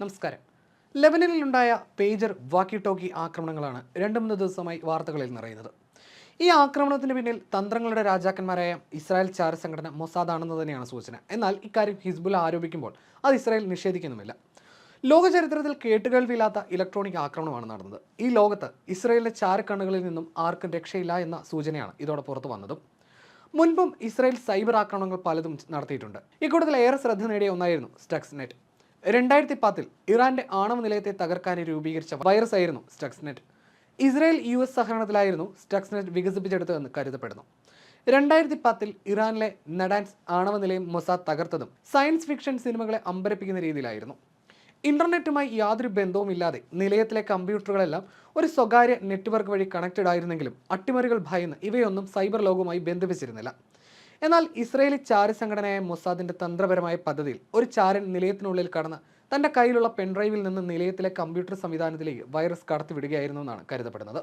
നമസ്കാരം. ലെബനനിലുണ്ടായ പേജർ വാക്കി ടോക്കി ആക്രമണങ്ങളാണ് രണ്ട് മൂന്ന് ദിവസമായി വാർത്തകളിൽ നിറയുന്നത്. ഈ ആക്രമണത്തിന് പിന്നിൽ തന്ത്രങ്ങളുടെ രാജാക്കന്മാരായ ഇസ്രായേൽ ചാര സംഘടന മൊസാദാണെന്ന് തന്നെയാണ് സൂചന. എന്നാൽ ഇക്കാര്യം ഹിസ്ബുൽ ആരോപിക്കുമ്പോൾ അത് ഇസ്രായേൽ നിഷേധിക്കുന്നുമില്ല. ലോക ചരിത്രത്തിൽ കേട്ടുകേൾവിയില്ലാത്ത ഇലക്ട്രോണിക് ആക്രമണമാണ് നടന്നത്. ഈ ലോകത്ത് ഇസ്രായേലിന്റെ ചാരക്കണ്ണുകളിൽ നിന്നും ആർക്കും രക്ഷയില്ല എന്ന സൂചനയാണ് ഇതോടെ പുറത്തു വന്നതും. മുൻപും ഇസ്രായേൽ സൈബർ ആക്രമണങ്ങൾ പലതും നടത്തിയിട്ടുണ്ട്. ഇക്കൂട്ടത്തിൽ ഏറെ ശ്രദ്ധ നേടിയ ഒന്നായിരുന്നു സ്റ്റക്സ്നെറ്റ് രണ്ടായിരത്തി പത്തിൽ ഇറാന്റെ ആണവ നിലയത്തെ തകർക്കാൻ രൂപീകരിച്ച വൈറസ് ആയിരുന്നു സ്റ്റക്സ്നെറ്റ് ഇസ്രായേൽ യു എസ് സഹകരണത്തിലായിരുന്നു സ്റ്റക്സ്നെറ്റ് വികസിപ്പിച്ചെടുത്തതെന്ന് കരുതപ്പെടുന്നു. രണ്ടായിരത്തി പത്തിൽ ഇറാനിലെ നഡാൻസ് ആണവ നിലയം മൊസാദ് തകർത്തതും സയൻസ് ഫിക്ഷൻ സിനിമകളെ അമ്പരപ്പിക്കുന്ന രീതിയിലായിരുന്നു. ഇന്റർനെറ്റുമായി യാതൊരു ബന്ധവുമില്ലാതെ നിലയത്തിലെ കമ്പ്യൂട്ടറുകളെല്ലാം ഒരു സ്വകാര്യ നെറ്റ്വർക്ക് വഴി കണക്റ്റഡ് ആയിരുന്നെങ്കിലും അട്ടിമറികൾ ഭയന്ന് ഇവയൊന്നും സൈബർ ലോകവുമായി ബന്ധിപ്പിച്ചിരുന്നില്ല. എന്നാൽ ഇസ്രയേലി ചാര സംഘടനയായ മൊസാദിന്റെ തന്ത്രപരമായ പദ്ധതിയിൽ ഒരു ചാരൻ നിലയത്തിനുള്ളിൽ കടന്ന് തന്റെ കയ്യിലുള്ള പെൻഡ്രൈവിൽ നിന്ന് നിലയത്തിലെ കമ്പ്യൂട്ടർ സംവിധാനത്തിലേക്ക് വൈറസ് കടത്തിവിടുകയായിരുന്നു എന്നാണ് കരുതപ്പെടുന്നത്.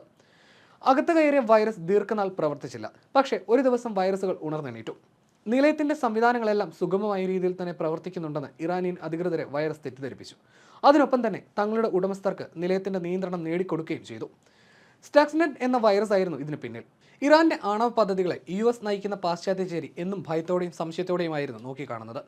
അകത്ത് കയറിയ വൈറസ് ദീർഘനാൾ പ്രവർത്തിച്ചില്ല. പക്ഷേ ഒരു ദിവസം വൈറസുകൾ ഉണർന്നെണീറ്റു. നിലയത്തിന്റെ സംവിധാനങ്ങളെല്ലാം സുഗമമായ രീതിയിൽ തന്നെ പ്രവർത്തിക്കുന്നുണ്ടെന്ന് ഇറാനിയൻ അധികൃതരെ വൈറസ് തെറ്റിദ്ധരിപ്പിച്ചു. അതിനൊപ്പം തന്നെ തങ്ങളുടെ ഉടമസ്ഥർക്ക് നിലയത്തിന്റെ നിയന്ത്രണം നേടിക്കൊടുക്കുകയും ചെയ്തു. സ്റ്റാക്സ്നെറ്റ് എന്ന വൈറസ് ആയിരുന്നു ഇതിന് പിന്നിൽ. ഇറാന്റെ ആണവ പദ്ധതികളെ യു എസ് നയിക്കുന്ന പാശ്ചാത്യ ചേരി എന്നും ഭയത്തോടെയും സംശയത്തോടെയുമായിരുന്നു നോക്കിക്കാണുന്നത്.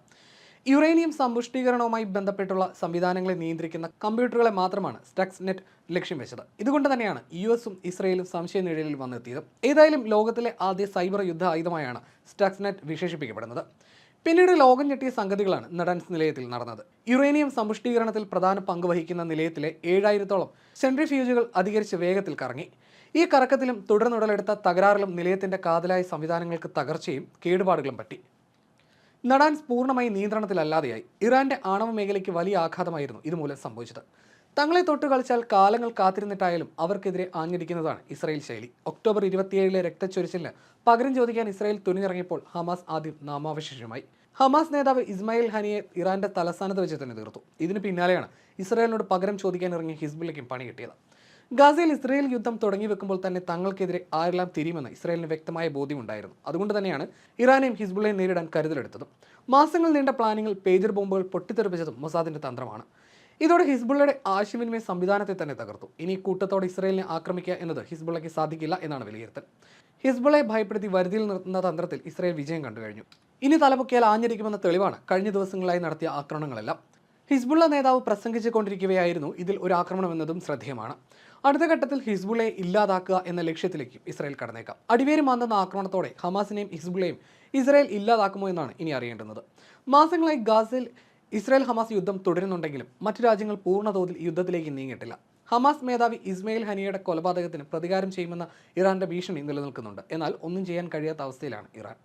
യുറേനിയം സമ്പുഷ്ടീകരണവുമായി ബന്ധപ്പെട്ടുള്ള സംവിധാനങ്ങളെ നിയന്ത്രിക്കുന്ന കമ്പ്യൂട്ടറുകളെ മാത്രമാണ് സ്റ്റക്സ്നെറ്റ് ലക്ഷ്യം വെച്ചത്. ഇതുകൊണ്ട് തന്നെയാണ് യു എസും ഇസ്രയേലും സംശയ നിഴലിൽ വന്നെത്തിയത്. ഏതായാലും ലോകത്തിലെ ആദ്യ സൈബർ യുദ്ധ ആയുധമായാണ് സ്റ്റക്സ്നെറ്റ് വിശേഷിപ്പിക്കപ്പെടുന്നത്. പിന്നീട് ലോകം ഞെട്ടിയ സംഗതികളാണ് നടൻസ് നിലയത്തിൽ നടന്നത്. യുറേനിയം സമ്പുഷ്ടീകരണത്തിൽ പ്രധാന പങ്ക് വഹിക്കുന്ന നിലയത്തിലെ ഏഴായിരത്തോളം സെൻട്രിഫ്യൂജുകൾ അധികരിച്ച് വേഗത്തിൽ കറങ്ങി. ഈ കറക്കത്തിലും തുടർന്നുടലെടുത്ത തകരാറിലും നിലയത്തിന്റെ കാതലായ സംവിധാനങ്ങൾക്ക് തകർച്ചയും കേടുപാടുകളും പറ്റി. നടാൻസ് പൂർണമായി നിയന്ത്രണത്തിലല്ലാതെയായി. ഇറാന്റെ ആണവ മേഖലയ്ക്ക് വലിയ ആഘാതമായിരുന്നു ഇതുമൂലം സംഭവിച്ചത്. തങ്ങളെ തൊട്ട് കളിച്ചാൽ കാലങ്ങൾ കാത്തിരുന്നിട്ടായാലും അവർക്കെതിരെ ആഞ്ഞടിക്കുന്നതാണ് ഇസ്രായേൽ ശൈലി. ഒക്ടോബർ ഇരുപത്തിയേഴിലെ രക്തച്ചൊരിച്ചിലിന് പകരം ചോദിക്കാൻ ഇസ്രായേൽ തുനിഞ്ഞിറങ്ങിയപ്പോൾ ഹമാസ് ആദ്യം നാമാവശേഷമായി. ഹമാസ് നേതാവ് ഇസ്മായിൽ ഹനിയെ ഇറാന്റെ തലസ്ഥാനത്ത് വെച്ച് തന്നെ തീർത്തു. ഇതിന് പിന്നാലെയാണ് ഇസ്രായേലിനോട് പകരം ചോദിക്കാൻ ഇറങ്ങിയ ഹിസ്ബുള്ളയ്ക്കും പണി കിട്ടിയത് ഗാസയിൽ ഇസ്രായേൽ യുദ്ധം തുടങ്ങി വെക്കുമ്പോൾ തന്നെ തങ്ങൾക്കെതിരെ ആരെല്ലാം തിരിയുമെന്ന് ഇസ്രായേലിന് വ്യക്തമായ ബോധ്യമുണ്ടായിരുന്നു. അതുകൊണ്ട് തന്നെയാണ് ഇറാനെയും ഹിസ്ബുള്ളയും നേരിടാൻ കരുതലെടുത്തതും. മാസങ്ങൾ നീണ്ട പ്ലാനിങ്ങിൽ പേജർ ബോംബുകൾ പൊട്ടിത്തെറിപ്പിച്ചതും മൊസാദിന്റെ തന്ത്രമാണ്. ഇതോടെ ഹിസ്ബുള്ളയുടെ ആശയവിനിമയ സംവിധാനത്തെ തന്നെ തകർത്തു. ഇനി കൂട്ടത്തോടെ ഇസ്രയേലിനെ ആക്രമിക്കുക എന്നത് ഹിസ്ബുള്ളയ്ക്ക് സാധിക്കില്ല എന്നാണ് വിലയിരുത്തൽ. ഹിസ്ബുള്ളയെ ഭയപ്പെടുത്തി വരുതിയിൽ നിർത്തുന്ന തന്ത്രത്തിൽ ഇസ്രയേൽ വിജയം കണ്ടു കഴിഞ്ഞു. ഇനി തലപൊക്കിയാൽ ആഞ്ഞിരിക്കുമെന്ന തെളിവാണ് കഴിഞ്ഞ ദിവസങ്ങളായി നടത്തിയ ആക്രമണങ്ങളെല്ലാം. ഹിസ്ബുള്ള നേതാവ് പ്രസംഗിച്ചുകൊണ്ടിരിക്കുകയായിരുന്നു ഇതിൽ ഒരു ആക്രമണം എന്നതും ശ്രദ്ധേയമാണ്. അടുത്ത ഘട്ടത്തിൽ ഹിസ്ബുള്ളയെ ഇല്ലാതാക്കുക എന്ന ലക്ഷ്യത്തിലേക്കും ഇസ്രായേൽ കടന്നേക്കാം. അടിവേര് മാന്തുന്ന ആക്രമണത്തോടെ ഹമാസിനെയും ഹിസ്ബുള്ളയും ഇസ്രായേൽ ഇല്ലാതാക്കുമോ എന്നാണ് ഇനി അറിയേണ്ടുന്നത്. മാസങ്ങളായി ഗാസയിൽ ഇസ്രായേൽ ഹമാസ് യുദ്ധം തുടരുന്നുണ്ടെങ്കിലും മറ്റു രാജ്യങ്ങൾ പൂർണതോതിൽ യുദ്ധത്തിലേക്ക് നീങ്ങിയിട്ടില്ല. ഹമാസ് മേധാവി ഇസ്മയിൽ ഹനിയുടെ കൊലപാതകത്തിന് പ്രതികാരം ചെയ്യുമെന്ന ഇറാന്റെ ഭീഷണി നിലനിൽക്കുന്നുണ്ട്. എന്നാൽ ഒന്നും ചെയ്യാൻ കഴിയാത്ത അവസ്ഥയിലാണ് ഇറാൻ.